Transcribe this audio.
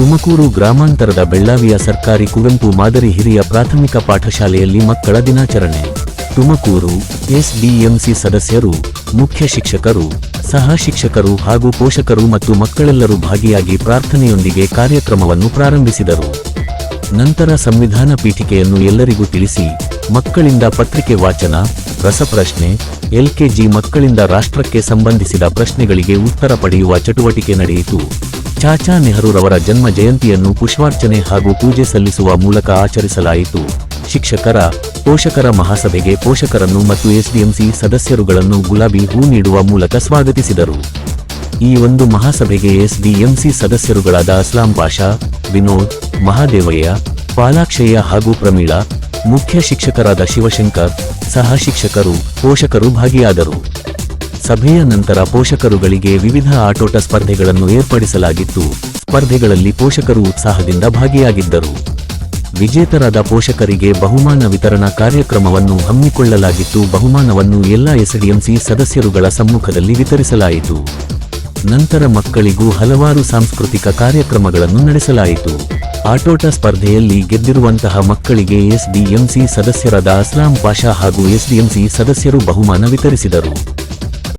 ತುಮಕೂರು ಗ್ರಾಮಾಂತರದ ಬೆಳ್ಳಾವಿಯ ಸರ್ಕಾರಿ ಕುವೆಂಪು ಮಾದರಿ ಹಿರಿಯ ಪ್ರಾಥಮಿಕ ಪಾಠಶಾಲೆಯಲ್ಲಿ ಮಕ್ಕಳ ದಿನಾಚರಣೆ. ತುಮಕೂರು ಎಸ್ಡಿಎಂಸಿ ಸದಸ್ಯರು, ಮುಖ್ಯ ಶಿಕ್ಷಕರು, ಸಹ ಶಿಕ್ಷಕರು ಹಾಗೂ ಪೋಷಕರು ಮತ್ತು ಮಕ್ಕಳೆಲ್ಲರೂ ಭಾಗಿಯಾಗಿ ಪ್ರಾರ್ಥನೆಯೊಂದಿಗೆ ಕಾರ್ಯಕ್ರಮವನ್ನು ಪ್ರಾರಂಭಿಸಿದರು. ನಂತರ ಸಂವಿಧಾನ ಪೀಠಿಕೆಯನ್ನು ಎಲ್ಲರಿಗೂ ತಿಳಿಸಿ, ಮಕ್ಕಳಿಂದ ಪತ್ರಿಕೆ ವಾಚನ, ರಸಪ್ರಶ್ನೆ, ಎಲ್ಕೆಜಿ ಮಕ್ಕಳಿಂದ ರಾಷ್ಟ್ರಕ್ಕೆ ಸಂಬಂಧಿಸಿದ ಪ್ರಶ್ನೆಗಳಿಗೆ ಉತ್ತರ ಪಡೆಯುವ ಚಟುವಟಿಕೆ ನಡೆಯಿತು. ಚಾಚಾ ನೆಹರೂರವರ ಜನ್ಮ ಜಯಂತಿಯನ್ನು ಪುಷ್ಪಾರ್ಚನೆ ಹಾಗೂ ಪೂಜೆ ಸಲ್ಲಿಸುವ ಮೂಲಕ ಆಚರಿಸಲಾಯಿತು. ಶಿಕ್ಷಕರ, ಪೋಷಕರ ಮಹಾಸಭೆಗೆ ಪೋಷಕರನ್ನು ಮತ್ತು ಎಸ್ಡಿಎಂಸಿ ಸದಸ್ಯರುಗಳನ್ನು ಗುಲಾಬಿ ಹೂ ನೀಡುವ ಮೂಲಕ ಸ್ವಾಗತಿಸಿದರು. ಈ ಒಂದು ಮಹಾಸಭೆಗೆ ಎಸ್ಡಿಎಂಸಿ ಸದಸ್ಯರುಗಳಾದ ಅಸ್ಲಾಂ ಪಾಷಾ, ವಿನೋದ್ ಮಹಾದೇವಯ್ಯ ಪಾಲಾಕ್ಷಯ್ಯ ಹಾಗೂ ಪ್ರಮೀಳಾ, ಮುಖ್ಯ ಶಿಕ್ಷಕರಾದ ಶಿವಶಂಕರ್ ಸಹ ಶಿಕ್ಷಕರು, ಪೋಷಕರು ಭಾಗಿಯಾದರು. ಸಭೆಯ ನಂತರ ಪೋಷಕರುಗಳಿಗೆ ವಿವಿಧ ಆಟೋಟ ಸ್ಪರ್ಧೆಗಳನ್ನು ಏರ್ಪಡಿಸಲಾಗಿತ್ತು. ಸ್ಪರ್ಧೆಗಳಲ್ಲಿ ಪೋಷಕರು ಉತ್ಸಾಹದಿಂದ ಭಾಗಿಯಾಗಿದ್ದರು. ವಿಜೇತರಾದ ಪೋಷಕರಿಗೆ ಬಹುಮಾನ ವಿತರಣಾ ಕಾರ್ಯಕ್ರಮವನ್ನು ಹಮ್ಮಿಕೊಳ್ಳಲಾಗಿತ್ತು. ಬಹುಮಾನವನ್ನು ಎಲ್ಲ ಎಸ್ಡಿಎಂಸಿ ಸದಸ್ಯರುಗಳ ಸಮ್ಮುಖದಲ್ಲಿ ವಿತರಿಸಲಾಯಿತು. ನಂತರ ಮಕ್ಕಳಿಗೂ ಹಲವಾರು ಸಾಂಸ್ಕೃತಿಕ ಕಾರ್ಯಕ್ರಮಗಳನ್ನು ನಡೆಸಲಾಯಿತು. ಆಟೋಟ ಸ್ಪರ್ಧೆಯಲ್ಲಿ ಗೆದ್ದಿರುವಂತಹ ಮಕ್ಕಳಿಗೆ ಎಸ್ಡಿಎಂಸಿ ಸದಸ್ಯರಾದ ಅಸ್ಲಾಂ ಪಾಷಾ ಹಾಗೂ ಎಸ್ಡಿಎಂಸಿ ಸದಸ್ಯರು ಬಹುಮಾನ ವಿತರಿಸಿದರು.